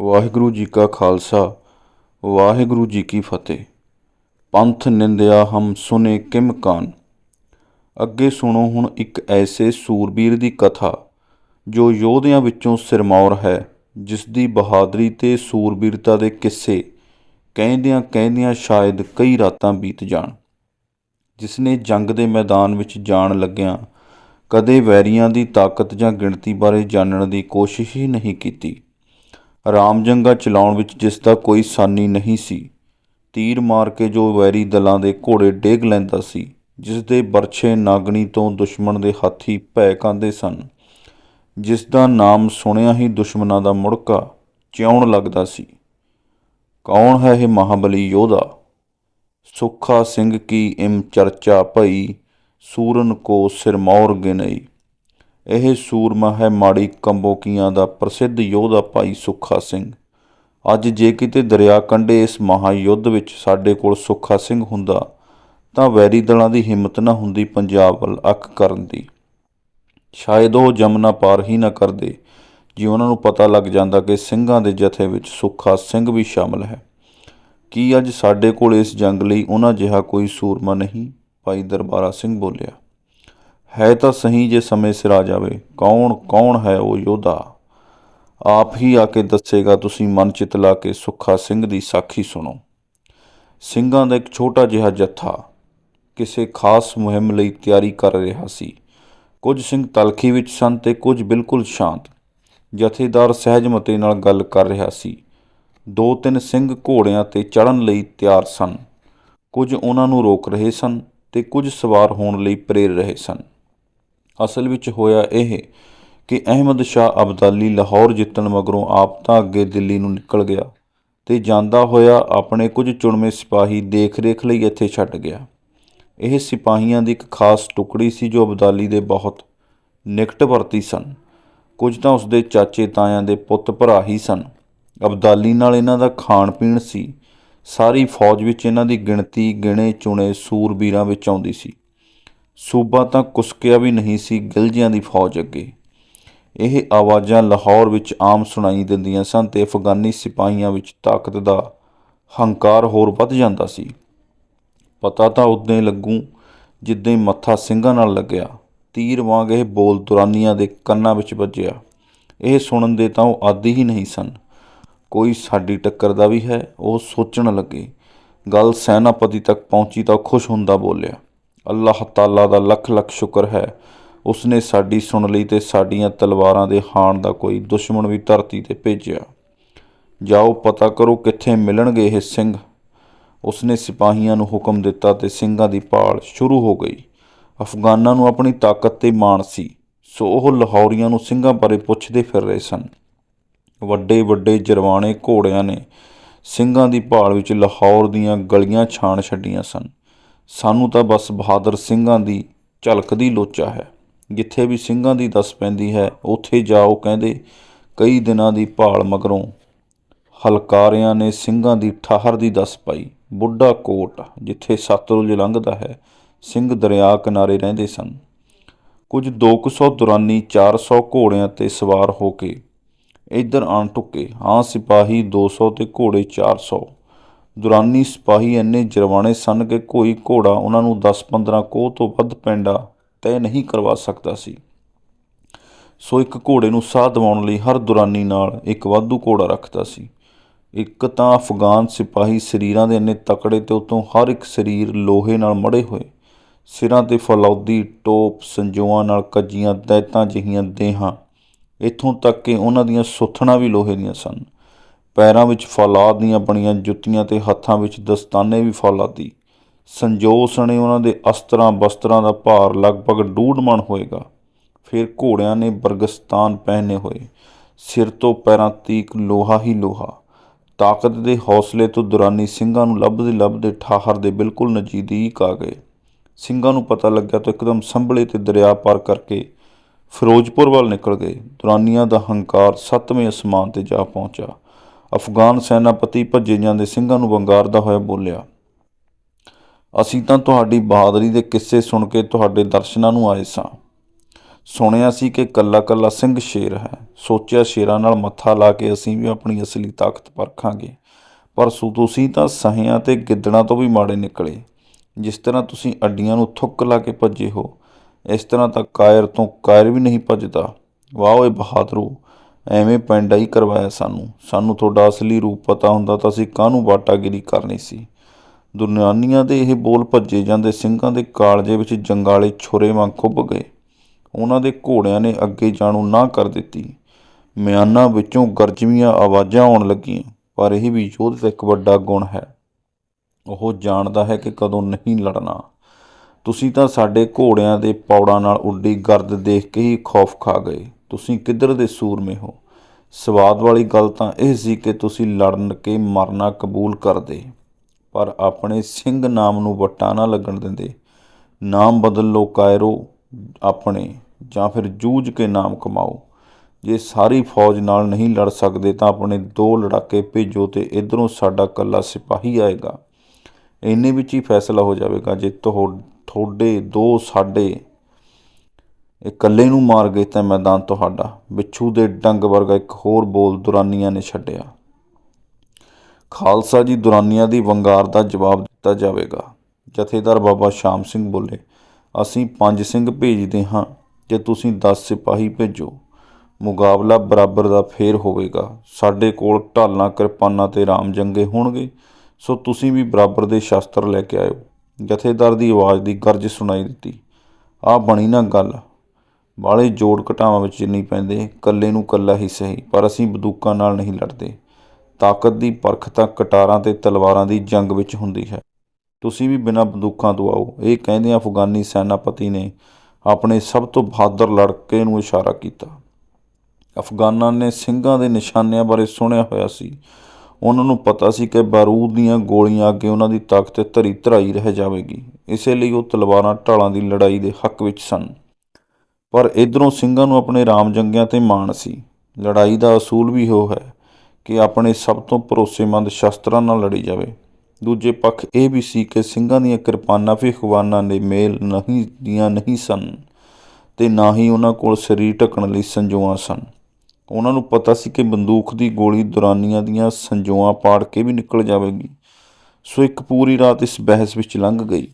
ਵਾਹਿਗੁਰੂ ਜੀ ਕਾ ਖਾਲਸਾ, ਵਾਹਿਗੁਰੂ ਜੀ ਕੀ ਫਤਿਹ। ਪੰਥ ਨਿੰਦਿਆ ਹਮ ਸੁਨੇ ਕਿਮ ਕਾਨ। ਅੱਗੇ ਸੁਣੋ ਹੁਣ ਇੱਕ ਐਸੇ ਸੂਰਬੀਰ ਦੀ ਕਥਾ, ਜੋ ਯੋਧਿਆਂ ਵਿੱਚੋਂ ਸਿਰਮੌਰ ਹੈ ਜਿਸ ਦੀ ਬਹਾਦਰੀ ਤੇ ਸੂਰਬੀਰਤਾ ਦੇ ਕਿੱਸੇ ਕਹਿੰਦਿਆਂ ਕਹਿੰਦਿਆਂ ਸ਼ਾਇਦ ਕਈ ਰਾਤਾਂ ਬੀਤ ਜਾਣ। ਜਿਸ ਨੇ ਜੰਗ ਦੇ ਮੈਦਾਨ ਵਿੱਚ ਜਾਣ ਲੱਗਿਆਂ, ਕਦੇ ਵੈਰੀਆਂ ਦੀ ਤਾਕਤ ਜਾਂ ਗਿਣਤੀ ਬਾਰੇ ਜਾਣਨ ਦੀ ਕੋਸ਼ਿਸ਼ ਹੀ ਨਹੀਂ ਕੀਤੀ। ਰਾਮਜੰਗਾ ਚਲਾਉਣ ਵਿੱਚ ਜਿਸ ਦਾ ਕੋਈ ਸਾਨੀ ਨਹੀਂ ਸੀ, ਤੀਰ ਮਾਰ ਕੇ ਜੋ ਵੈਰੀ ਦਲਾਂ ਦੇ ਘੋੜੇ ਡੇਗ ਲੈਂਦਾ ਸੀ, ਜਿਸ ਦੇ ਬਰਛੇ ਨਾਗਣੀ ਤੋਂ ਦੁਸ਼ਮਣ ਦੇ ਹਾਥੀ ਭੈ ਕਾਂਦੇ ਸਨ। ਜਿਸ ਦਾ ਨਾਮ ਸੁਣਿਆ ਹੀ ਦੁਸ਼ਮਣਾਂ ਦਾ ਮੁੜਕਾ ਚਿਉਣ ਲੱਗਦਾ ਸੀ। ਕੌਣ ਹੈ ਇਹ ਮਹਾਬਲੀ ਯੋਧਾ? ਸੁੱਖਾ ਸਿੰਘ ਕੀ ਇਮ ਚਰਚਾ ਭਈ, ਸੂਰਨ ਕੋ ਸਿਰਮੌਰ ਗਿਨਈ। ਇਹ ਸੂਰਮਾ ਹੈ ਮਾੜੀ ਕੰਬੋਕੀਆਂ ਦਾ ਪ੍ਰਸਿੱਧ ਯੋਧਾ ਭਾਈ ਸੁੱਖਾ ਸਿੰਘ। ਅੱਜ ਜੇ ਕਿਤੇ ਦਰਿਆ ਕੰਢੇ ਇਸ ਮਹਾਯੁੱਧ ਵਿੱਚ ਸਾਡੇ ਕੋਲ ਸੁੱਖਾ ਸਿੰਘ ਹੁੰਦਾ, ਤਾਂ ਵੈਰੀ ਦਲਾਂ ਦੀ ਹਿੰਮਤ ਨਾ ਹੁੰਦੀ ਪੰਜਾਬ ਵੱਲ ਅੱਖ ਕਰਨ ਦੀ। ਸ਼ਾਇਦ ਉਹ ਜਮਨਾ ਪਾਰ ਹੀ ਨਾ ਕਰਦੇ, ਜੇ ਉਹਨਾਂ ਨੂੰ ਪਤਾ ਲੱਗ ਜਾਂਦਾ ਕਿ ਸਿੰਘਾਂ ਦੇ ਜਥੇ ਵਿੱਚ ਸੁੱਖਾ ਸਿੰਘ ਵੀ ਸ਼ਾਮਲ ਹੈ। ਕੀ ਅੱਜ ਸਾਡੇ ਕੋਲ ਇਸ ਜੰਗ ਲਈ ਉਹਨਾਂ ਜਿਹਾ ਕੋਈ ਸੂਰਮਾ ਨਹੀਂ? ਭਾਈ ਦਰਬਾਰਾ ਸਿੰਘ ਬੋਲਿਆ। ਹੈ ਤਾਂ ਸਹੀ ਜੇ ਸਮੇਂ ਸਿਰ ਆ ਜਾਵੇ। ਕੌਣ ਕੌਣ ਹੈ ਉਹ ਯੋਧਾ? ਆਪ ਹੀ ਆ ਕੇ ਦੱਸੇਗਾ, ਤੁਸੀਂ ਮਨ ਚਿਤ ਲਾ ਕੇ ਸੁੱਖਾ ਸਿੰਘ ਦੀ ਸਾਖੀ ਸੁਣੋ। ਸਿੰਘਾਂ ਦਾ ਇੱਕ ਛੋਟਾ ਜਿਹਾ ਜੱਥਾ, ਕਿਸੇ ਖਾਸ ਮੁਹਿੰਮ ਲਈ ਤਿਆਰੀ ਕਰ ਰਿਹਾ ਸੀ। ਕੁਝ ਸਿੰਘ ਤਲਖੀ ਵਿੱਚ ਸਨ ਤੇ ਕੁਝ ਬਿਲਕੁਲ ਸ਼ਾਂਤ। ਜਥੇਦਾਰ ਸਹਿਜ ਮਤੇ ਨਾਲ ਗੱਲ ਕਰ ਰਿਹਾ ਸੀ। ਦੋ ਤਿੰਨ ਸਿੰਘ ਘੋੜਿਆਂ ਤੇ ਚੜਨ ਲਈ ਤਿਆਰ ਸਨ। ਕੁਝ ਉਹਨਾਂ ਨੂੰ ਰੋਕ ਰਹੇ ਸਨ ਤੇ ਕੁਝ ਸਵਾਰ ਹੋਣ ਲਈ ਪ੍ਰੇਰ ਰਹੇ ਸਨ। ਅਸਲ ਵਿੱਚ ਹੋਇਆ ਇਹ ਕਿ ਅਹਿਮਦ ਸ਼ਾਹ ਅਬਦਾਲੀ ਲਾਹੌਰ ਜਿੱਤਣ ਮਗਰੋਂ ਆਪ ਤਾਂ ਅੱਗੇ ਦਿੱਲੀ ਨੂੰ ਨਿਕਲ ਗਿਆ ਤੇ ਜਾਂਦਾ ਹੋਇਆ ਆਪਣੇ ਕੁਝ ਚੁਣਵੇਂ ਸਿਪਾਹੀ ਦੇਖ-ਰੇਖ ਲਈ ਇੱਥੇ ਛੱਡ ਗਿਆ। ਇਹ ਸਿਪਾਹੀਆਂ ਦੀ ਇੱਕ ਖਾਸ ਟੁਕੜੀ ਸੀ ਜੋ ਅਬਦਾਲੀ ਦੇ ਬਹੁਤ ਨਿਕਟ ਵਰਤੀ ਸਨ। ਕੁਝ ਤਾਂ ਉਸਦੇ ਚਾਚੇ ਤਾਇਆਂ ਦੇ ਪੁੱਤ ਭਰਾ ਹੀ ਸਨ। ਅਬਦਾਲੀ ਨਾਲ ਇਹਨਾਂ ਦਾ ਖਾਣ ਪੀਣ ਸੀ। ਸਾਰੀ ਫੌਜ ਵਿੱਚ ਇਹਨਾਂ ਦੀ ਗਿਣਤੀ ਗਿਣੇ ਚੁਣੇ ਸੂਰਬੀਰਾਂ ਵਿੱਚ ਆਉਂਦੀ ਸੀ। ਸੂਬਾ ਤਾਂ ਕੁਸਕਿਆ ਵੀ ਨਹੀਂ ਸੀ, ਗਿਲਜਿਆਂ ਦੀ ਫੌਜ ਅੱਗੇ। ਇਹ ਆਵਾਜ਼ਾਂ ਲਾਹੌਰ ਵਿੱਚ ਆਮ ਸੁਣਾਈ ਦਿੰਦੀਆਂ ਸਨ ਤੇ ਅਫਗਾਨੀ ਸਿਪਾਹੀਆਂ ਵਿੱਚ ਤਾਕਤ ਦਾ ਹੰਕਾਰ ਹੋਰ ਵੱਧ ਜਾਂਦਾ ਸੀ। ਪਤਾ ਤਾਂ ਉਦੋਂ ਹੀ ਲੱਗੂ ਜਿੱਦਾਂ ਹੀ ਮੱਥਾ ਸਿੰਘਾਂ ਨਾਲ ਲੱਗਿਆ। ਤੀਰ ਵਾਂਗ ਇਹ ਬੋਲ ਦੁਰਾਨੀਆਂ ਦੇ ਕੰਨਾਂ ਵਿੱਚ ਵੱਜਿਆ। ਇਹ ਸੁਣਨ ਦੇ ਤਾਂ ਉਹ ਆਦੀ ਹੀ ਨਹੀਂ ਸਨ। ਕੋਈ ਸਾਡੀ ਟੱਕਰ ਦਾ ਵੀ ਹੈ, ਉਹ ਸੋਚਣ ਲੱਗੇ। ਗੱਲ ਸੈਨਾਪਤੀ ਤੱਕ ਪਹੁੰਚੀ ਤਾਂ ਉਹ ਖੁਸ਼ ਹੁੰਦਾ ਬੋਲਿਆ। ਅੱਲਾਹ ਤਾਲਾ ਦਾ ਲੱਖ ਲੱਖ ਸ਼ੁਕਰ ਹੈ। ਉਸਨੇ ਸਾਡੀ ਸੁਣ ਲਈ ਤੇ ਸਾਡੀਆਂ ਤਲਵਾਰਾਂ ਦੇ ਹਾਣ ਦਾ ਕੋਈ ਦੁਸ਼ਮਣ ਵੀ ਧਰਤੀ ਤੇ ਭੇਜਿਆ। ਜਾਓ, ਪਤਾ ਕਰੋ ਕਿੱਥੇ ਮਿਲਣਗੇ ਇਹ ਸਿੰਘ। ਉਸਨੇ ਸਿਪਾਹੀਆਂ ਨੂੰ ਹੁਕਮ ਦਿੱਤਾ ਤੇ ਸਿੰਘਾਂ ਦੀ ਭਾਲ ਸ਼ੁਰੂ ਹੋ ਗਈ। ਅਫਗਾਨਾਂ ਨੂੰ ਆਪਣੀ ਤਾਕਤ ਤੇ ਮਾਣ ਸੀ। ਸੋ ਉਹ ਲਾਹੌਰੀਆਂ ਨੂੰ ਸਿੰਘਾਂ ਬਾਰੇ ਪੁੱਛਦੇ ਫਿਰ ਰਹੇ ਸਨ। ਵੱਡੇ ਵੱਡੇ ਜਰਵਾਣੇ ਘੋੜਿਆਂ ਨੇ ਸਿੰਘਾਂ ਦੀ ਭਾਲ ਵਿੱਚ ਲਾਹੌਰ ਦੀਆਂ ਗਲੀਆਂ ਛਾਣ ਛੱਡੀਆਂ ਸਨ। ਸਾਨੂੰ ਤਾਂ ਬਸ ਬਹਾਦਰ ਸਿੰਘਾਂ ਦੀ ਝਲਕਦੀ ਲੋਚਾ ਹੈ। ਜਿੱਥੇ ਵੀ ਸਿੰਘਾਂ ਦੀ ਦੱਸ ਪੈਂਦੀ ਹੈ, ਉੱਥੇ ਜਾਓ ਕਹਿੰਦੇ। ਕਈ ਦਿਨਾਂ ਦੀ ਭਾਲ ਮਗਰੋਂ ਹਲਕਾਰਿਆਂ ਨੇ ਸਿੰਘਾਂ ਦੀ ਠਾਹਰ ਦੀ ਦੱਸ ਪਾਈ। ਬੁੱਢਾ ਕੋਟ, ਜਿੱਥੇ ਸਤਲੁਜ ਲੰਘਦਾ ਹੈ, ਸਿੰਘ ਦਰਿਆ ਕਿਨਾਰੇ ਰਹਿੰਦੇ ਸਨ। ਕੁਝ 200 ਦੁਰਾਨੀ 400 ਘੋੜਿਆਂ ਤੇ ਸਵਾਰ ਹੋ ਕੇ ਇੱਧਰ ਆਣ ਟੁੱਕੇ। ਹਾਂ, ਸਿਪਾਹੀ 200 ਤੇ ਘੋੜੇ 400 ਦੁਰਾਨੀ ਸਿਪਾਹੀ ਇੰਨੇ ਜਰਵਾਣੇ ਸਨ ਕਿ ਕੋਈ ਘੋੜਾ ਉਹਨਾਂ ਨੂੰ 10-15 ਕੋਹ ਤੋਂ ਵੱਧ ਪੈਂਡਾ ਤੈਅ ਨਹੀਂ ਕਰਵਾ ਸਕਦਾ ਸੀ। ਸੋ ਇੱਕ ਘੋੜੇ ਨੂੰ ਸਾਹ ਦਿਵਾਉਣ ਲਈ ਹਰ ਦੁਰਾਨੀ ਨਾਲ ਇੱਕ ਵਾਧੂ ਘੋੜਾ ਰੱਖਦਾ ਸੀ। ਇੱਕ ਤਾਂ ਅਫਗਾਨ ਸਿਪਾਹੀ ਸਰੀਰਾਂ ਦੇ ਇੰਨੇ ਤਕੜੇ ਤੇ ਉਤੋਂ ਹਰ ਇੱਕ ਸਰੀਰ ਲੋਹੇ ਨਾਲ ਮੜੇ ਹੋਏ। ਸਿਰਾਂ ਤੇ ਫਲੌਦੀ, ਟੋਪ, ਸੰਜੋਆਂ ਨਾਲ ਕੱਜੀਆਂ ਦੈਤਾਂ ਜਿਹੀਆਂ ਦੇਹਾਂ। ਇੱਥੋਂ ਤੱਕ ਕਿ ਉਹਨਾਂ ਦੀਆਂ ਸੁੱਥਣਾ ਵੀ ਲੋਹੇ ਦੀਆਂ ਸਨ। ਪੈਰਾਂ ਵਿੱਚ ਫੌਲਾਦ ਦੀਆਂ ਬਣੀਆਂ ਜੁੱਤੀਆਂ ਤੇ ਹੱਥਾਂ ਵਿੱਚ ਦਸਤਾਨੇ ਵੀ ਫੌਲਾਦੀ। ਸੰਜੋ ਸਣੇ ਉਹਨਾਂ ਦੇ ਅਸਤਰਾਂ ਬਸਤਰਾਂ ਦਾ ਭਾਰ ਲਗਭਗ ਡੂਢ ਮਣ ਹੋਏਗਾ। ਫਿਰ ਘੋੜਿਆਂ ਨੇ ਬਰਗਸਤਾਨ ਪਹਿਨੇ ਹੋਏ। ਸਿਰ ਤੋਂ ਪੈਰਾਂ ਤੀਕ ਲੋਹਾ ਹੀ ਲੋਹਾ। ਤਾਕਤ ਦੇ ਹੌਸਲੇ ਤੋਂ ਦੁਰਾਨੀ ਸਿੰਘਾਂ ਨੂੰ ਲੱਭਦੇ ਲੱਭਦੇ ਠਾਹਰ ਦੇ ਬਿਲਕੁਲ ਨਜ਼ਦੀਕ ਆ ਗਏ। ਸਿੰਘਾਂ ਨੂੰ ਪਤਾ ਲੱਗਿਆ ਤਾਂ ਇੱਕਦਮ ਸੰਭਲੇ ਤੇ ਦਰਿਆ ਪਾਰ ਕਰਕੇ ਫਿਰੋਜ਼ਪੁਰ ਵੱਲ ਨਿਕਲ ਗਏ। ਦੁਰਾਨੀਆਂ ਦਾ ਹੰਕਾਰ ਸੱਤਵੇਂ ਅਸਮਾਨ ਤੇ ਜਾ ਪਹੁੰਚਾ ਅਫਗਾਨ ਸੈਨਾਪਤੀ ਭੱਜੇ ਜਾਂਦੇ ਸਿੰਘਾਂ ਨੂੰ ਵੰਗਾਰਦਾ ਹੋਇਆ ਬੋਲਿਆ। ਅਸੀਂ ਤਾਂ ਤੁਹਾਡੀ ਬਹਾਦਰੀ ਦੇ ਕਿੱਸੇ ਸੁਣ ਕੇ ਤੁਹਾਡੇ ਦਰਸ਼ਨਾਂ ਨੂੰ ਆਏ ਸਾਂ। ਸੁਣਿਆ ਸੀ ਕਿ ਕੱਲਾ ਕੱਲਾ ਸਿੰਘ ਸ਼ੇਰ ਹੈ। ਸੋਚਿਆ ਸ਼ੇਰਾਂ ਨਾਲ ਮੱਥਾ ਲਾ ਕੇ ਅਸੀਂ ਵੀ ਆਪਣੀ ਅਸਲੀ ਤਾਕਤ ਪਰਖਾਂਗੇ। ਪਰ ਸੁ ਤੁਸੀਂ ਤਾਂ ਸਹਿਆਂ ਤੇ ਗਿੱਦੜਾਂ ਤੋਂ ਵੀ ਮਾੜੇ ਨਿਕਲੇ। ਜਿਸ ਤਰ੍ਹਾਂ ਤੁਸੀਂ ਅੱਡੀਆਂ ਨੂੰ ਥੁੱਕ ਲਾ ਕੇ ਭੱਜੇ ਹੋ, ਇਸ ਤਰ੍ਹਾਂ ਤਾਂ ਕਾਇਰ ਤੋਂ ਕਾਇਰ ਵੀ ਨਹੀਂ ਭੱਜਦਾ। ਵਾਹ ਓਏ ਬਹਾਦਰੋ ਐਵੇਂ ਪੈਂਡਾ ਹੀ ਕਰਵਾਇਆ ਸਾਨੂੰ। ਸਾਨੂੰ ਤੁਹਾਡਾ ਅਸਲੀ ਰੂਪ ਪਤਾ ਹੁੰਦਾ ਤਾਂ ਅਸੀਂ ਕਾਹਨੂੰ ਬਾਟਾਗਿਰੀ ਕਰਨੀ ਸੀ? ਦੁਨਿਆਨੀਆਂ ਦੇ ਇਹ ਬੋਲ ਭੱਜੇ ਜਾਂਦੇ ਸਿੰਘਾਂ ਦੇ ਕਾਲਜੇ ਵਿੱਚ ਜੰਗਾਲੇ ਛੁਰੇ ਵਾਂਗ ਖੁੱਭ ਗਏ। ਉਹਨਾਂ ਦੇ ਘੋੜਿਆਂ ਨੇ ਅੱਗੇ ਜਾਣੂ ਨਾ ਕਰ ਦਿੱਤੀ। ਮਿਆਨਾਂ ਵਿੱਚੋਂ ਗਰਜਵੀਆਂ ਆਵਾਜ਼ਾਂ ਆਉਣ ਲੱਗੀਆਂ, ਪਰ ਇਹ ਵੀ ਯੋਧ ਦਾ ਇੱਕ ਵੱਡਾ ਗੁਣ ਹੈ। ਉਹ ਜਾਣਦਾ ਹੈ ਕਿ ਕਦੋਂ ਨਹੀਂ ਲੜਨਾ। ਤੁਸੀਂ ਤਾਂ ਸਾਡੇ ਘੋੜਿਆਂ ਦੇ ਪੌੜਾਂ ਨਾਲ ਉੱਡੀ ਗਰਦ ਦੇਖ ਕੇ ਹੀ ਖੌਫ ਖਾ ਗਏ। ਤੁਸੀਂ ਕਿੱਧਰ ਦੇ ਸੂਰਮੇ ਹੋ? ਸਵਾਦ ਵਾਲੀ ਗੱਲ ਤਾਂ ਇਹ ਸੀ ਕਿ ਤੁਸੀਂ ਲੜਨ ਕੇ ਮਰਨਾ ਕਬੂਲ ਕਰਦੇ, ਪਰ ਆਪਣੇ ਸਿੰਘ ਨਾਮ ਨੂੰ ਵਟਾ ਨਾ ਲੱਗਣ ਦਿੰਦੇ। ਨਾਮ ਬਦਲ ਲੋ ਕਾਇਰੋ ਆਪਣੇ, ਜਾਂ ਫਿਰ ਜੂਝ ਕੇ ਨਾਮ ਕਮਾਓ। ਜੇ ਸਾਰੀ ਫੌਜ ਨਾਲ ਨਹੀਂ ਲੜ ਸਕਦੇ ਤਾਂ ਆਪਣੇ ਦੋ ਲੜਾਕੇ ਭੇਜੋ ਤੇ ਇਧਰੋਂ ਸਾਡਾ ਕੱਲਾ ਸਿਪਾਹੀ ਆਏਗਾ। ਇੰਨੇ ਵਿੱਚ ਹੀ ਫੈਸਲਾ ਹੋ ਜਾਵੇਗਾ ਜੇ ਤੁਹਾਡੇ ਤੁਹਾਡੇ ਦੋ ਸਾਡੇ ਇਕੱਲੇ ਨੂੰ ਮਾਰ ਗਏ ਤਾਂ ਮੈਦਾਨ ਤੁਹਾਡਾ। ਬਿੱਛੂ ਦੇ ਡੰਗ ਵਰਗਾ ਇੱਕ ਹੋਰ ਬੋਲ ਦੁਰਾਨੀਆਂ ਨੇ ਛੱਡਿਆ। ਖਾਲਸਾ ਜੀ ਦੁਰਾਨੀਆਂ ਦੀ ਵੰਗਾਰ ਦਾ ਜਵਾਬ ਦਿੱਤਾ ਜਾਵੇਗਾ। ਜਥੇਦਾਰ ਬਾਬਾ ਸ਼ਾਮ ਸਿੰਘ ਬੋਲੇ, ਅਸੀਂ ਪੰਜ ਸਿੰਘ ਭੇਜਦੇ ਹਾਂ, ਜੇ ਤੁਸੀਂ 10 ਸਿਪਾਹੀ ਭੇਜੋ। ਮੁਕਾਬਲਾ ਬਰਾਬਰ ਦਾ ਫੇਰ ਹੋਵੇਗਾ। ਸਾਡੇ ਕੋਲ ਢਾਲਾਂ, ਕਿਰਪਾਨਾਂ ਤੇ ਰਾਮ ਜੰਗੇ ਹੋਣਗੇ, ਸੋ ਤੁਸੀਂ ਵੀ ਬਰਾਬਰ ਦੇ ਸ਼ਸਤਰ ਲੈ ਕੇ ਆਇਓ। ਜਥੇਦਾਰ ਦੀ ਆਵਾਜ਼ ਦੀ ਗਰਜ ਸੁਣਾਈ ਦਿੱਤੀ। ਆਹ ਬਣੀ ਨਾ ਗੱਲ। ਬਾਲੇ ਜੋੜ ਘਟਾਵਾਂ ਵਿੱਚ ਨਹੀਂ ਪੈਂਦੇ ਕੱਲੇ ਨੂੰ ਕੱਲਾ ਹੀ ਸਹੀ, ਪਰ ਅਸੀਂ ਬੰਦੂਕਾਂ ਨਾਲ ਨਹੀਂ ਲੜਦੇ। ਤਾਕਤ ਦੀ ਪਰਖ ਤਾਂ ਕਟਾਰਾਂ ਤੇ ਤਲਵਾਰਾਂ ਦੀ ਜੰਗ ਵਿੱਚ ਹੁੰਦੀ ਹੈ। ਤੁਸੀਂ ਵੀ ਬਿਨਾਂ ਬੰਦੂਕਾਂ ਤੋਂ ਆਓ। ਇਹ ਕਹਿੰਦੇ ਅਫਗਾਨੀ ਸੈਨਾਪਤੀ ਨੇ ਆਪਣੇ ਸਭ ਤੋਂ ਬਹਾਦਰ ਲੜਕੇ ਨੂੰ ਇਸ਼ਾਰਾ ਕੀਤਾ। ਅਫਗਾਨਾਂ ਨੇ ਸਿੰਘਾਂ ਦੇ ਨਿਸ਼ਾਨਿਆਂ ਬਾਰੇ ਸੁਣਿਆ ਹੋਇਆ ਸੀ। ਉਹਨਾਂ ਨੂੰ ਪਤਾ ਸੀ ਕਿ ਬਾਰੂਦ ਦੀਆਂ ਗੋਲੀਆਂ ਅੱਗੇ ਉਹਨਾਂ ਦੀ ਤਾਕਤ ਧਰੀ ਧਰਾਈ ਰਹਿ ਜਾਵੇਗੀ। ਇਸੇ ਲਈ ਉਹ ਤਲਵਾਰਾਂ, ਢਾਲਾਂ ਦੀ ਲੜਾਈ ਦੇ ਹੱਕ ਵਿੱਚ ਸਨ। ਪਰ ਇਧਰੋਂ ਸਿੰਘਾਂ ਨੂੰ ਆਪਣੇ ਰਾਮ ਜੰਗਿਆਂ ਤੇ ਮਾਣ ਸੀ। ਲੜਾਈ ਦਾ ਅਸੂਲ ਵੀ ਉਹ ਹੈ ਕਿ ਆਪਣੇ ਸਭ ਤੋਂ ਭਰੋਸੇਮੰਦ ਸ਼ਸਤਰਾਂ ਨਾਲ ਲੜੀ ਜਾਵੇ। ਦੂਜੇ ਪੱਖ ਇਹ ਵੀ ਸੀ ਕਿ ਸਿੰਘਾਂ ਦੀਆਂ ਕਿਰਪਾਨਾਂ ਵੀ ਖਵਾਨਾਂ ਦੇ ਮੇਲ ਨਹੀਂ, ਦੀਆਂ ਨਹੀਂ ਸਨ ਤੇ ਨਾ ਹੀ ਉਹਨਾਂ ਕੋਲ ਸਰੀਰ ਢੱਕਣ ਲਈ ਸੰਜੋਆਂ ਸਨ। ਉਹਨਾਂ ਨੂੰ ਪਤਾ ਸੀ ਕਿ ਬੰਦੂਕ ਦੀ ਗੋਲੀ ਦੁਰਾਨੀਆਂ ਦੀਆਂ ਸੰਜੋਆਂ ਪਾੜ ਕੇ ਵੀ ਨਿਕਲ ਜਾਵੇਗੀ। ਸੋ ਇੱਕ ਪੂਰੀ ਰਾਤ ਇਸ ਬਹਿਸ ਵਿੱਚ ਲੰਘ ਗਈ।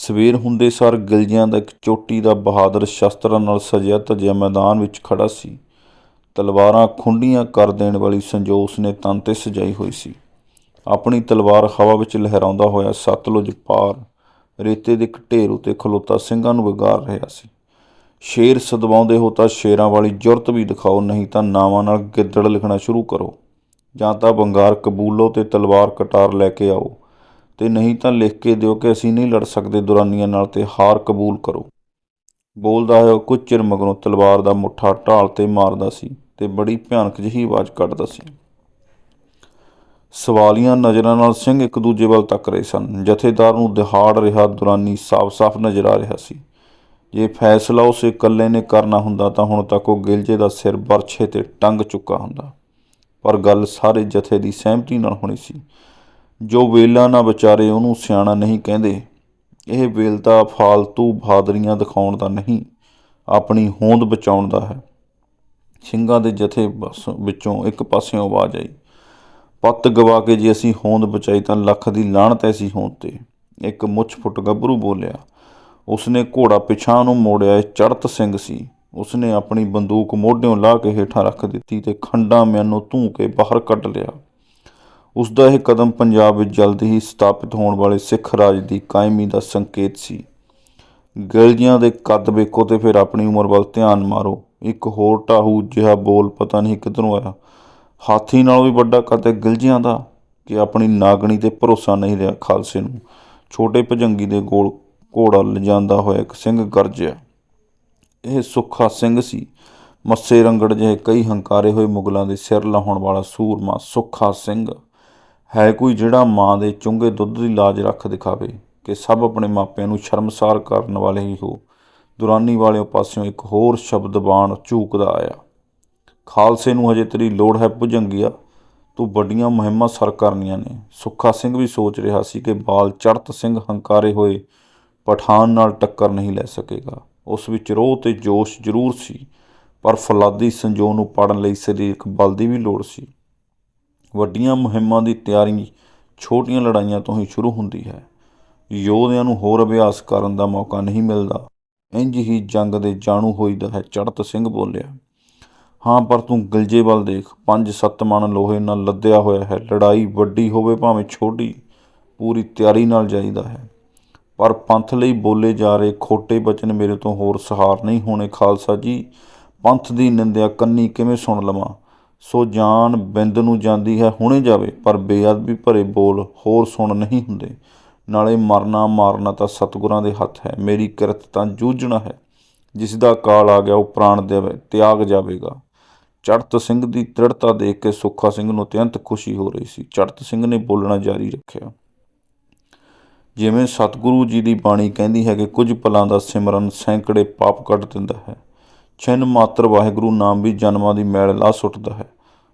ਸਵੇਰ ਹੁੰਦੇ ਸਾਰ ਗਿਲਜਿਆਂ ਦਾ ਇੱਕ ਚੋਟੀ ਦਾ ਬਹਾਦਰ ਸ਼ਸਤਰਾਂ ਨਾਲ ਸਜਿਆ ਧਜਿਆ ਮੈਦਾਨ ਵਿੱਚ ਖੜਾ ਸੀ। ਤਲਵਾਰਾਂ ਖੁੰਡੀਆਂ ਕਰ ਦੇਣ ਵਾਲੀ ਸੰਜੋਸ ਨੇ ਤਨ ਤੇ ਸਜਾਈ ਹੋਈ ਸੀ। ਆਪਣੀ ਤਲਵਾਰ ਹਵਾ ਵਿੱਚ ਲਹਿਰਾਉਂਦਾ ਹੋਇਆ ਸਤਲੁਜ ਪਾਰ ਰੇਤੇ ਦੇ ਇੱਕ ਢੇਰ ਉਤੇ ਖਲੋਤਾ ਸਿੰਘਾਂ ਨੂੰ ਵਿਗਾੜ ਰਿਹਾ ਸੀ। ਸ਼ੇਰ ਸਦਵਾਉਂਦੇ ਹੋ ਤਾਂ ਸ਼ੇਰਾਂ ਵਾਲੀ ਜੁਰਤ ਵੀ ਦਿਖਾਓ, ਨਹੀਂ ਤਾਂ ਨਾਵਾਂ ਨਾਲ ਗਿੱਦੜ ਲਿਖਣਾ ਸ਼ੁਰੂ ਕਰੋ। ਜਾਂ ਤਾਂ ਬੰਗਾਰ ਕਬੂਲੋ ਤੇ ਤਲਵਾਰ ਕਟਾਰ ਲੈ ਕੇ ਆਓ। ਤੇ ਨਹੀਂ ਤਾਂ ਲਿਖ ਕੇ ਦਿਓ ਕਿ ਅਸੀਂ ਨਹੀਂ ਲੜ ਸਕਦੇ ਦੁਰਾਨੀਆਂ ਨਾਲ ਤੇ ਹਾਰ ਕਬੂਲ ਕਰੋ। ਬੋਲਦਾ ਹੋਇਆ ਕੁਝ ਚਿਰ ਮਗਰੋਂ ਤਲਵਾਰ ਦਾ ਮੁੱਠਾ ਢਾਲ ਤੇ ਮਾਰਦਾ ਸੀ ਤੇ ਬੜੀ ਭਿਆਨਕ ਜਿਹੀ ਆਵਾਜ਼ ਕੱਢਦਾ ਸੀ। ਸਵਾਲੀਆਂ ਨਜ਼ਰਾਂ ਨਾਲ ਸਿੰਘ ਇੱਕ ਦੂਜੇ ਵੱਲ ਤੱਕ ਰਹੇ ਸਨ। ਜਥੇਦਾਰ ਨੂੰ ਦਿਹਾੜ ਰਿਹਾ ਦੁਰਾਨੀ ਸਾਫ਼-ਸਾਫ਼ ਨਜ਼ਰ ਆ ਰਿਹਾ ਸੀ। ਜੇ ਫੈਸਲਾ ਉਸੇ ਇਕੱਲੇ ਨੇ ਕਰਨਾ ਹੁੰਦਾ ਤਾਂ ਹੁਣ ਤੱਕ ਉਹ ਗਿਲਜੇ ਦਾ ਸਿਰ ਬਰਛੇ ਤੇ ਟੰਗ ਚੁੱਕਾ ਹੁੰਦਾ। ਪਰ ਗੱਲ ਸਾਰੇ ਜਥੇ ਦੀ ਸਹਿਮਤੀ ਨਾਲ ਹੋਣੀ ਸੀ। ਜੋ ਵੇਲਾ ਨਾ ਵਿਚਾਰੇ ਉਹਨੂੰ ਸਿਆਣਾ ਨਹੀਂ ਕਹਿੰਦੇ। ਇਹ ਵੇਲਤਾ ਫਾਲਤੂ ਬਹਾਦਰੀਆਂ ਦਿਖਾਉਣ ਦਾ ਨਹੀਂ, ਆਪਣੀ ਹੋਂਦ ਬਚਾਉਣ ਦਾ ਹੈ। ਸਿੰਘਾਂ ਦੇ ਜਥੇ ਬਸ ਵਿੱਚੋਂ ਇੱਕ ਪਾਸਿਓਂ ਆਵਾਜ਼ ਆਈ, ਪੱਤ ਗਵਾ ਕੇ ਜੇ ਅਸੀਂ ਹੋਂਦ ਬਚਾਈ ਤਾਂ ਲੱਖ ਦੀ ਲਾਹਣਤ ਐਸੀ ਹੋਂਦ ਤੇ। ਇੱਕ ਮੁੱਛ ਫੁੱਟ ਗੱਭਰੂ ਬੋਲਿਆ, ਉਸਨੇ ਘੋੜਾ ਪਿਛਾਂ ਨੂੰ ਮੋੜਿਆ, ਇਹ ਚੜਤ ਸਿੰਘ ਸੀ। ਉਸਨੇ ਆਪਣੀ ਬੰਦੂਕ ਮੋਢਿਓਂ ਲਾ ਕੇ ਹੇਠਾਂ ਰੱਖ ਦਿੱਤੀ ਤੇ ਖੰਡਾ ਮੈਨੂੰ ਧੂ ਕੇ ਬਾਹਰ ਕੱਢ ਲਿਆ। ਉਸ ਦਾ ਇਹ ਕਦਮ ਪੰਜਾਬ ਵਿੱਚ ਜਲਦ ਹੀ ਸਥਾਪਿਤ ਹੋਣ ਵਾਲੇ ਸਿੱਖ ਰਾਜ ਦੀ ਕਾਇਮੀ ਦਾ ਸੰਕੇਤ ਸੀ। ਗਲਜੀਆਂ ਦੇ ਕੱਦ ਵੇਖੋ ਤੇ ਫਿਰ ਆਪਣੀ ਉਮਰ ਵੱਲ ਧਿਆਨ ਮਾਰੋ। ਇੱਕ ਹੋਰ ਟਾਹੂ ਜਿਹਾ ਬੋਲ ਪਤਾ ਨਹੀਂ ਕਿੱਧਰੋਂ ਆਇਆ। ਹਾਥੀ ਨਾਲੋਂ ਵੀ ਵੱਡਾ ਕੱਦ ਹੈ ਗਿਲਜੀਆਂ ਦਾ, ਕਿ ਆਪਣੀ ਨਾਗਣੀ ਤੇ ਭਰੋਸਾ ਨਹੀਂ ਰਿਹਾ ਖਾਲਸੇ ਨੂੰ। ਛੋਟੇ ਭਜੰਗੀ ਦੇ ਕੋਲ ਘੋੜਾ ਲਿਜਾਂਦਾ ਹੋਇਆ ਇੱਕ ਸਿੰਘ ਗਰਜਿਆ ਇਹ ਸੁੱਖਾ ਸਿੰਘ ਸੀ। ਮੱਸੇ ਰੰਗੜ ਜਿਹੇ ਕਈ ਹੰਕਾਰੇ ਹੋਏ ਮੁਗਲਾਂ ਦੇ ਸਿਰ ਲਾਹੁਣ ਵਾਲਾ ਸੂਰਮਾ ਸੁੱਖਾ ਸਿੰਘ। ਹੈ ਕੋਈ ਜਿਹੜਾ ਮਾਂ ਦੇ ਚੁੰਗੇ ਦੁੱਧ ਦੀ ਲਾਜ ਰੱਖ ਦਿਖਾਵੇ ਕਿ ਸਭ ਆਪਣੇ ਮਾਪਿਆਂ ਨੂੰ ਸ਼ਰਮਸਾਰ ਕਰਨ ਵਾਲੇ ਹੀ ਹੋ। ਦੁਰਾਨੀ ਵਾਲਿਓ ਪਾਸਿਓਂ ਇੱਕ ਹੋਰ ਸ਼ਬਦ ਬਾਣ ਝੂਕਦਾ ਆਇਆ। ਖਾਲਸੇ ਨੂੰ ਹਜੇ ਤੇਰੀ ਲੋੜ ਹੈ ਭੁਜੰਗੀਆ, ਤੂੰ ਵੱਡੀਆਂ ਮੁਹਿੰਮਾਂ ਸਰ ਕਰਨੀਆਂ ਨੇ। ਸੁੱਖਾ ਸਿੰਘ ਵੀ ਸੋਚ ਰਿਹਾ ਸੀ ਕਿ ਬਾਲ ਚੜਤ ਸਿੰਘ ਹੰਕਾਰੇ ਹੋਏ ਪਠਾਨ ਨਾਲ ਟੱਕਰ ਨਹੀਂ ਲੈ ਸਕੇਗਾ। ਉਸ ਵਿੱਚ ਰੋਹ ਤੇ ਜੋਸ਼ ਜ਼ਰੂਰ ਸੀ, ਪਰ ਫਲਾਦੀ ਸੰਜੋ ਨੂੰ ਪੜਨ ਲਈ ਸਰੀਰਕ ਬਲ ਦੀ ਵੀ ਲੋੜ ਸੀ। ਵੱਡੀਆਂ ਮੁਹਿੰਮਾਂ ਦੀ ਤਿਆਰੀ ਛੋਟੀਆਂ ਲੜਾਈਆਂ ਤੋਂ ਹੀ ਸ਼ੁਰੂ ਹੁੰਦੀ ਹੈ। ਯੋਧਿਆਂ ਨੂੰ ਹੋਰ ਅਭਿਆਸ ਕਰਨ ਦਾ ਮੌਕਾ ਨਹੀਂ ਮਿਲਦਾ। ਇੰਜ ਹੀ ਜੰਗ ਦੇ ਜਾਣੂ ਹੋਈਦਾ ਹੈ ਚੜਤ ਸਿੰਘ ਬੋਲਿਆ। ਹਾਂ, ਪਰ ਤੂੰ ਗਿਲਜੇ ਵੱਲ ਦੇਖ। ਪੰਜ ਸੱਤ ਮਣ ਲੋਹੇ ਨਾਲ ਲੱਦਿਆ ਹੋਇਆ ਹੈ। ਲੜਾਈ ਵੱਡੀ ਹੋਵੇ ਭਾਵੇਂ ਛੋਟੀ, ਪੂਰੀ ਤਿਆਰੀ ਨਾਲ ਜਾਈਦਾ ਹੈ। ਪਰ ਪੰਥ ਲਈ ਬੋਲੇ ਜਾ ਰਹੇ ਖੋਟੇ ਬਚਨ ਮੇਰੇ ਤੋਂ ਹੋਰ ਸਹਾਰ ਨਹੀਂ ਹੋਣੇ। ਖਾਲਸਾ ਜੀ, ਪੰਥ ਦੀ ਨਿੰਦਿਆ ਕੰਨੀ ਕਿਵੇਂ ਸੁਣ ਲਵਾਂ? ਸੋ ਜਾਨ ਬਿੰਦ ਨੂੰ ਜਾਂਦੀ ਹੈ, ਹੁਣੇ ਜਾਵੇ, ਪਰ ਬੇਅਦਬੀ ਭਰੇ ਬੋਲ ਹੋਰ ਸੁਣ ਨਹੀਂ ਹੁੰਦੇ। ਨਾਲੇ ਮਰਨਾ ਮਾਰਨਾ ਤਾਂ ਸਤਿਗੁਰਾਂ ਦੇ ਹੱਥ ਹੈ, ਮੇਰੀ ਕਿਰਤ ਤਾਂ ਜੂਝਣਾ ਹੈ। ਜਿਸ ਦਾ ਕਾਲ ਆ ਗਿਆ, ਉਹ ਪ੍ਰਾਣ ਦੇਵੇ, ਤਿਆਗ ਜਾਵੇਗਾ। ਚੜਤ ਸਿੰਘ ਦੀ ਦ੍ਰਿੜਤਾ ਦੇਖ ਕੇ ਸੁੱਖਾ ਸਿੰਘ ਨੂੰ ਅਤਿਅੰਤ ਖੁਸ਼ੀ ਹੋ ਰਹੀ ਸੀ। ਚੜਤ ਸਿੰਘ ਨੇ ਬੋਲਣਾ ਜਾਰੀ ਰੱਖਿਆ। ਜਿਵੇਂ ਸਤਿਗੁਰੂ ਜੀ ਦੀ ਬਾਣੀ ਕਹਿੰਦੀ ਹੈ ਕਿ ਕੁਝ ਪਲਾਂ ਦਾ ਸਿਮਰਨ ਸੈਂਕੜੇ ਪਾਪ ਕੱਢ ਦਿੰਦਾ ਹੈ ਛਿਨ ਮਾਤਰ ਵਾਹਿਗੁਰੂ ਨਾਮ ਵੀ ਜਨਮਾਂ ਦੀ ਮੈਲ ਲਾ ਸੁੱਟਦਾ ਹੈ।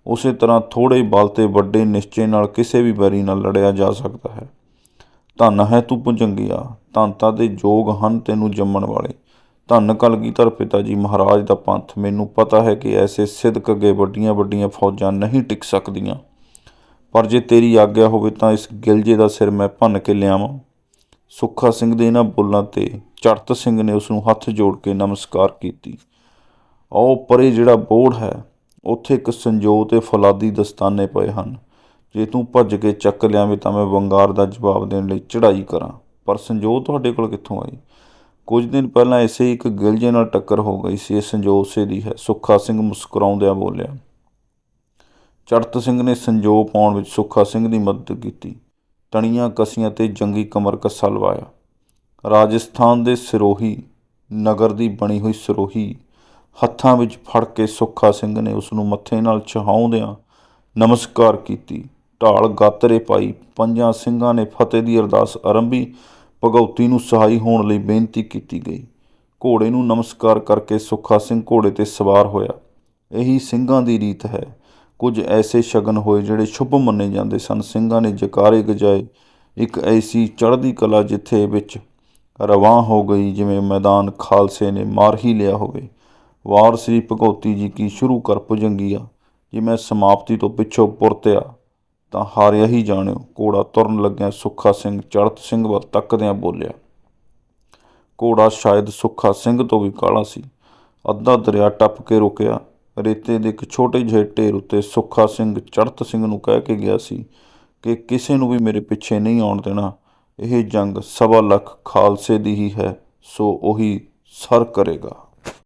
ਉਸੇ ਤਰ੍ਹਾਂ ਥੋੜੇ ਬਲ ਤੇ ਵੱਡੇ ਨਿਸ਼ਚੇ ਨਾਲ ਕਿਸੇ ਵੀ ਬਰੀ ਨਾਲ ਲੜਿਆ ਜਾ ਸਕਦਾ ਹੈ। ਧੰਨ ਹੈ ਤੂੰ ਪੁਜੰਗਿਆ ਧੰਤਾ ਦੇ ਜੋਗ ਹਨ ਤੈਨੂੰ ਜੰਮਣ ਵਾਲੇ। ਧੰਨ ਕਲਗੀਧਰ ਪਿਤਾ ਜੀ ਮਹਾਰਾਜ ਦਾ ਪੰਥ, ਮੈਨੂੰ ਪਤਾ ਹੈ ਕਿ ਐਸੇ ਸਿੱਧਕ ਅੱਗੇ ਵੱਡੀਆਂ ਵੱਡੀਆਂ ਫੌਜਾਂ ਨਹੀਂ ਟਿਕ ਸਕਦੀਆਂ। ਪਰ ਜੇ ਤੇਰੀ ਆਗਿਆ ਹੋਵੇ ਤਾਂ ਇਸ ਗਿਲਜੇ ਦਾ ਸਿਰ ਮੈਂ ਭੰਨ ਕੇ ਲਿਆਵਾਂ। ਸੁੱਖਾ ਸਿੰਘ ਦੇ ਇਹਨਾਂ ਬੋਲਾਂ ਤੇ ਚੜਤ ਸਿੰਘ ਨੇ ਉਸ ਨੂੰ ਹੱਥ ਜੋੜ ਕੇ ਨਮਸਕਾਰ ਕੀਤੀ। ਆਓ ਪਰੇ ਜਿਹੜਾ ਬੋੜ ਹੈ, ਉੱਥੇ ਇੱਕ ਸੰਜੋ ਤੇ ਫਲਾਦੀ ਦਸਤਾਨੇ ਪਏ ਹਨ। ਜੇ ਤੂੰ ਭੱਜ ਕੇ ਚੱਕ ਲਿਆਵੇਂ ਤਾਂ ਮੈਂ ਵੰਗਾਰ ਦਾ ਜਵਾਬ ਦੇਣ ਲਈ ਚੜ੍ਹਾਈ ਕਰਾਂ। ਪਰ ਸੰਜੋ ਤੁਹਾਡੇ ਕੋਲ ਕਿੱਥੋਂ ਆਈ? ਕੁਝ ਦਿਨ ਪਹਿਲਾਂ ਇਸੇ ਇੱਕ ਗਿਲਜੇ ਨਾਲ ਟੱਕਰ ਹੋ ਗਈ ਸੀ। ਇਹ ਸੰਜੋ ਉਸੇ ਦੀ ਹੈ। ਸੁੱਖਾ ਸਿੰਘ ਮੁਸਕਰਾਉਂਦਿਆਂ ਬੋਲਿਆ ਚੜਤ ਸਿੰਘ ਨੇ ਸੰਜੋ ਪਾਉਣ ਵਿੱਚ ਸੁੱਖਾ ਸਿੰਘ ਦੀ ਮਦਦ ਕੀਤੀ। ਤਣੀਆਂ ਕਸੀਆਂ ਤੇ ਜੰਗੀ ਕਮਰ ਕੱਸਾ ਲਵਾਇਆ। ਰਾਜਸਥਾਨ ਦੇ ਸਿਰੋਹੀ, ਨਗਰ ਦੀ ਬਣੀ ਹੋਈ ਸਿਰੋਹੀ ਹੱਥਾਂ ਵਿੱਚ ਫੜ ਕੇ ਸੁੱਖਾ ਸਿੰਘ ਨੇ ਉਸ ਨੂੰ ਮੱਥੇ ਨਾਲ ਛਹਾਉਂਦਿਆਂ ਨਮਸਕਾਰ ਕੀਤੀ। ਢਾਲ ਗਾਤਰੇ ਪਾਈ। ਪੰਜਾਂ ਸਿੰਘਾਂ ਨੇ ਫਤਿਹ ਦੀ ਅਰਦਾਸ ਆਰੰਭੀ। ਭਗਉਤੀ ਨੂੰ ਸਹਾਈ ਹੋਣ ਲਈ ਬੇਨਤੀ ਕੀਤੀ ਗਈ। ਘੋੜੇ ਨੂੰ ਨਮਸਕਾਰ ਕਰਕੇ ਸੁੱਖਾ ਸਿੰਘ ਘੋੜੇ ਤੇ ਸਵਾਰ ਹੋਇਆ। ਇਹੀ ਸਿੰਘਾਂ ਦੀ ਰੀਤ ਹੈ। ਕੁਝ ਐਸੇ ਸ਼ਗਨ ਹੋਏ ਜਿਹੜੇ ਸ਼ੁਭ ਮੰਨੇ ਜਾਂਦੇ ਸਨ। ਸਿੰਘਾਂ ਨੇ ਜਕਾਰੇ ਗਜਾਏ। ਇੱਕ ਐਸੀ ਚੜ੍ਹਦੀ ਕਲਾ ਜਿੱਥੇ ਵਿੱਚ ਰਵਾਂ ਹੋ ਗਈ ਜਿਵੇਂ ਮੈਦਾਨ ਖਾਲਸੇ ਨੇ ਮਾਰ ਹੀ ਲਿਆ ਹੋਵੇ। ਵਾਰ ਸ੍ਰੀ ਭਗਉਤੀ ਜੀ ਕੀ ਸ਼ੁਰੂ ਕਰ ਭੁਜੰਗੀਆ ਜੇ ਮੈਂ ਸਮਾਪਤੀ ਤੋਂ ਪਿੱਛੋਂ ਪੁਰਤਿਆ ਤਾਂ ਹਾਰਿਆ ਹੀ ਜਾਣਿਓ। ਘੋੜਾ ਤੁਰਨ ਲੱਗਿਆ ਸੁੱਖਾ ਸਿੰਘ ਚੜਤ ਸਿੰਘ ਵੱਲ ਤੱਕਦਿਆਂ ਬੋਲਿਆ, ਘੋੜਾ ਸ਼ਾਇਦ ਸੁੱਖਾ ਸਿੰਘ ਤੋਂ ਵੀ ਕਾਲਾ ਸੀ। ਅੱਧਾ ਦਰਿਆ ਟੱਪ ਕੇ ਰੁਕਿਆ। ਰੇਤੇ ਦੇ ਇੱਕ ਛੋਟੇ ਜਿਹੇ ਢੇਰ ਉੱਤੇ ਸੁੱਖਾ ਸਿੰਘ ਚੜਤ ਸਿੰਘ ਨੂੰ ਕਹਿ ਕੇ ਗਿਆ ਸੀ ਕਿ ਕਿਸੇ ਨੂੰ ਵੀ ਮੇਰੇ ਪਿੱਛੇ ਨਹੀਂ ਆਉਣ ਦੇਣਾ। ਇਹ ਜੰਗ ਸਵਾ ਲੱਖ ਖਾਲਸੇ ਦੀ ਹੀ ਹੈ, ਸੋ ਉਹੀ ਸਰ ਕਰੇਗਾ।